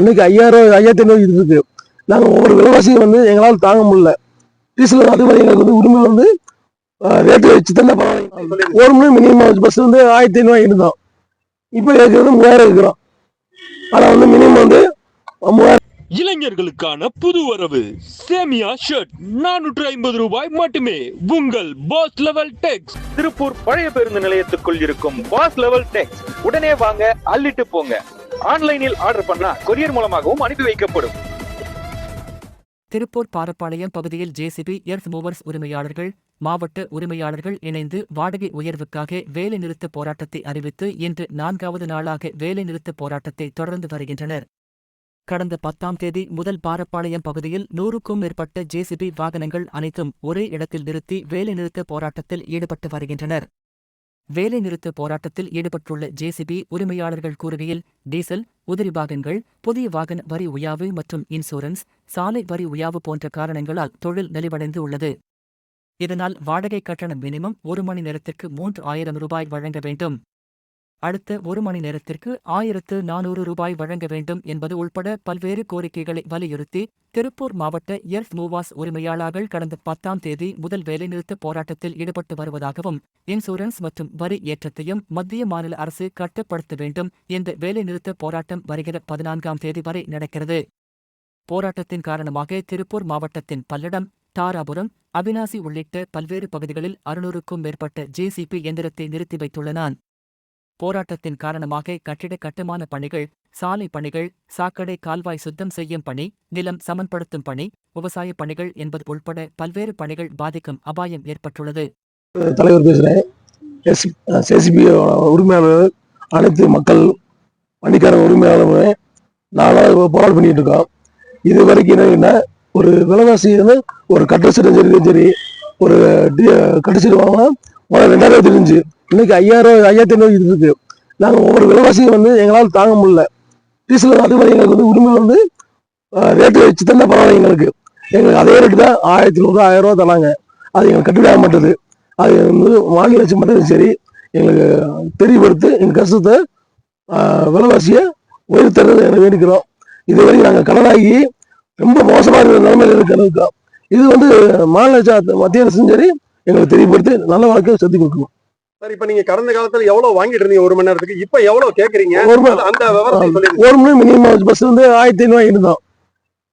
இன்னைக்கு ஐயாயிரம் ஐயாயிரத்தி ஐநூறு இது இருக்கு நாங்கள் ஒவ்வொரு விலைவாசியும் வந்து எங்களால் தாங்க முடியல. டீசல் அதே மாதிரி எங்களுக்கு வந்து உரிமை வந்து ரேட்டு வச்சு தானே பரவாயில்ல. ஒரு மணி மினிமம் பஸ் வந்து ஆயிரத்தி ஐநூறு இருந்தோம் இப்போ இருக்கிறது மூவாயிரம் இருக்கிறோம். ஆனால் வந்து மினிமம் வந்து மூவாயிரம் இளைஞர்களுக்கான புது வரவு சேமியா ஷர்ட் நானூற்று ஐம்பது ரூபாய் மட்டுமே. உங்கள் பாஸ் லெவல் டெக்ஸ் திருப்பூர் பழைய பேருந்து நிலையத்துக்குள் இருக்கும் பாஸ் லெவல் டெக்ஸ் உடனே வாங்க அள்ளிட்டு போங்க. ஆன்லைனில் ஆர்டர் பண்ணா கொரியர் மூலமாகவும் அனுப்பி வைக்கப்படும். திருப்பூர் பாரப்பாளையம் பகுதியில் ஜேசிபி எர்த் மூவர்ஸ் உரிமையாளர்கள் மாவட்ட உரிமையாளர்கள் இணைந்து வாடகை உயர்வுக்காக வேலைநிறுத்த போராட்டத்தை அறிவித்து இன்று நான்காவது நாளாக வேலைநிறுத்த போராட்டத்தை தொடர்ந்து வருகின்றனர். கடந்த பத்தாம் தேதி முதல் பாரப்பாளையம் பகுதியில் நூறுக்கும் மேற்பட்ட ஜேசிபி வாகனங்கள் அனைத்தும் ஒரே இடத்தில் நிறுத்தி வேலைநிறுத்த போராட்டத்தில் ஈடுபட்டு வருகின்றனர். வேலைநிறுத்த போராட்டத்தில் ஈடுபட்டுள்ள ஜேசிபி உரிமையாளர்கள் கூறுகையில் டீசல் உதிரி வாகனங்கள் புதிய வாகன வரி உயாவு மற்றும் இன்சூரன்ஸ் சாலை வரி உயாவு போன்ற காரணங்களால் தொழில் நலிவடைந்து உள்ளது. இதனால் வாடகை கட்டணம் மினிமம் ஒரு மணி நேரத்திற்கு மூன்று ஆயிரம் ரூபாய் வழங்க வேண்டும். அடுத்த ஒரு மணி நேரத்திற்கு ஆயிரத்து நானூறு ரூபாய் வழங்க வேண்டும் என்பது உள்பட பல்வேறு கோரிக்கைகளை வலியுறுத்தி திருப்பூர் மாவட்ட எர்த் மூவாஸ் உரிமையாளர்கள் கடந்த பத்தாம் தேதி முதல் வேலைநிறுத்த போராட்டத்தில் ஈடுபட்டு வருவதாகவும் இன்சூரன்ஸ் மற்றும் வரி ஏற்றத்தையும் மத்திய மாநில அரசு கட்டுப்படுத்த வேண்டும் இந்த வேலைநிறுத்த போராட்டம் வருகிற பதினான்காம் தேதி வரை நடக்கிறது. போராட்டத்தின் காரணமாக திருப்பூர் மாவட்டத்தின் பல்லடம் தாராபுரம் அவினாசி உள்ளிட்ட பல்வேறு பகுதிகளில் அறுநூறுக்கும் மேற்பட்ட ஜேசிபி எந்திரத்தை நிறுத்தி வைத்துள்ளனான் போராட்டத்தின் காரணமாக கட்டிட கட்டுமான பணிகள் சாலை பணிகள் சாக்கடை கால்வாய் சுத்தம் செய்யும் பணி நிலம் சமன்படுத்தும் பணி விவசாய பணிகள் என்பது உள்பட பல்வேறு பணிகள் பாதிக்கும் அபாயம் ஏற்பட்டுள்ளது. தலைவர் பேசுகிறேன் எஸ் உரிமையாளர் அனைத்து மக்கள் வண்டிக்கார உரிமையாளருமே நாளாக போராட்டம் பண்ணிட்டு இருக்கோம். இது வரைக்கும் என்ன ஒரு விலைவாசி வந்து ஒரு கட்டட சரி சரி ஒரு டி- கட்டட வாங்கினா தெரிஞ்சு இன்னைக்கு ஐயாயிரம் ஐயாயிரத்தி ஐநூறு இது இருக்கு நாங்கள் ஒவ்வொரு விலைவாசியும் வந்து எங்களால் தாங்க முடியல. டீசல் அதே மாதிரி எங்களுக்கு வந்து உரிமை வந்து ரேட்டு வச்சு தான் பரவாயில்ல எங்களுக்கு. எங்களுக்கு அதே ரேட்டு தான் ஆயிரத்தி நூறு ஆயிரம் ரூபா தராங்க அது எங்களுக்கு கட்டுப்பட மாட்டேது. அது வந்து வாங்கி வச்சு மட்டும் சரி எங்களுக்கு தெரியப்படுத்து எங்கள் கஷ்டத்தை விலைவாசியை உயர்த்துறது எங்களை வேண்டிக்கிறோம். இதுவரைக்கும் நாங்கள் கடனாகி ரொம்ப மோசமாக இருக்கிற நிலைமையில் இருக்கிறோம் இது வந்து மாநில மத்திய அரசும் சரி எங்களுக்கு தெரியப்படுத்தி நல்ல வாழ்க்கையை செஞ்சு கொடுக்கணும். சார் இப்ப நீங்க கடந்த காலத்துல எவ்வளவு வாங்கிட்டு இருந்தீங்க ஒரு மணி நேரத்துக்கு? இப்ப எவ்வளவு கேக்குறீங்க? அந்த ஒரு மணி மினிமம் பஸ் வந்து ஆயிரத்தி ஐநூறு இருந்தோம்.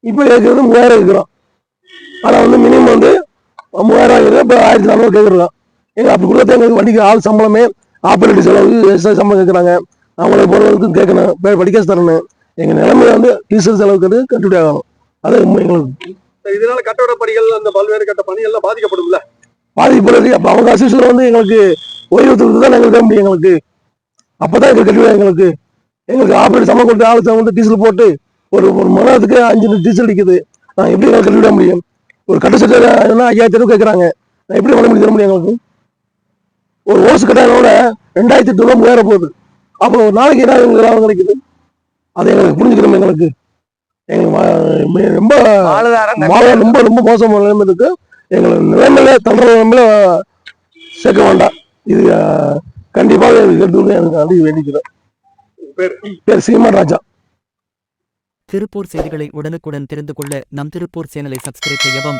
இப்போ இருக்கிறது மூவாயிரம் இருக்கிறோம் ஆனால் வந்து மினிமம் வந்து மூவாயிரம் இருக்குது இப்போ ஆயிரத்தி நானூறு கேட்குறோம் எங்க அப்படி கொடுத்தா எங்களுக்கு வண்டிக்கு ஆள் சம்பளமே ஆப்பரேட்டிவ் செலவு எக்ஸ்ட்ரா சம்பளம் கேட்குறாங்க அவங்கள போகிறவங்களுக்கும் கேட்கணும் போய் படிக்க தரணும். எங்கள் நிலைமையில வந்து டீசல் செலவுக்கு கட்டுப்படி ஆகணும். அது எங்களுக்கு இதனால கட்டட பணிகள் அந்த பல்வேறு கட்ட பணிகள் எல்லாம் பாதிக்கப்படும்ல? பாதிக்கப்படுறது அப்போ அவங்க அசிஸ்டர் வந்து எங்களுக்கு ஓய்வூத்துக்கு தான் எங்களுக்கு தர முடியும் எங்களுக்கு. அப்போ தான் எங்களுக்கு கட்டுப்படி எங்களுக்கு. எங்களுக்கு ஆப்பரேட் சம்பளம் கொடுத்து ஆள் வந்து டீசல் போட்டு ஒரு ஒரு மணி நேரத்துக்கு அஞ்சு லிட்டர் டீசல் அடிக்குது. நான் எப்படி எங்களுக்கு கட்டுவிட முடியும்? ஒரு கட்ட சட்டை ஐயாயிரத்தி ரூபா கேட்குறாங்க நான் எப்படி பண்ண முடியும் தர முடியும் எங்களுக்கு? ஒரு ஓசு கட்டாயோட ரெண்டாயிரத்தி எட்டு ரூபா மூவாயிரம் போகுது. அப்போ ஒரு நாளைக்கு என்ன எங்களுக்கு லாபம் கிடைக்குது? அதை எங்களுக்கு புரிஞ்சுக்கணும் எங்களுக்கு? எங்களுக்கு ரொம்ப ரொம்ப ரொம்ப மோசமான நிலைமை இருக்கு. எங்களை நிலைமையில தள்ளுற நிலைமையில சேர்க்க வேண்டாம். இது கண்டிப்பாக எடுத்து எனக்கு வேண்டிக்கிறேன் பேர் சீமன் ராஜா திருப்பூர் செய்திகளை உடனுக்குடன் தெரிந்து கொள்ள நம் திருப்பூர் சேனலை சப்ஸ்கிரைப் செய்யவும்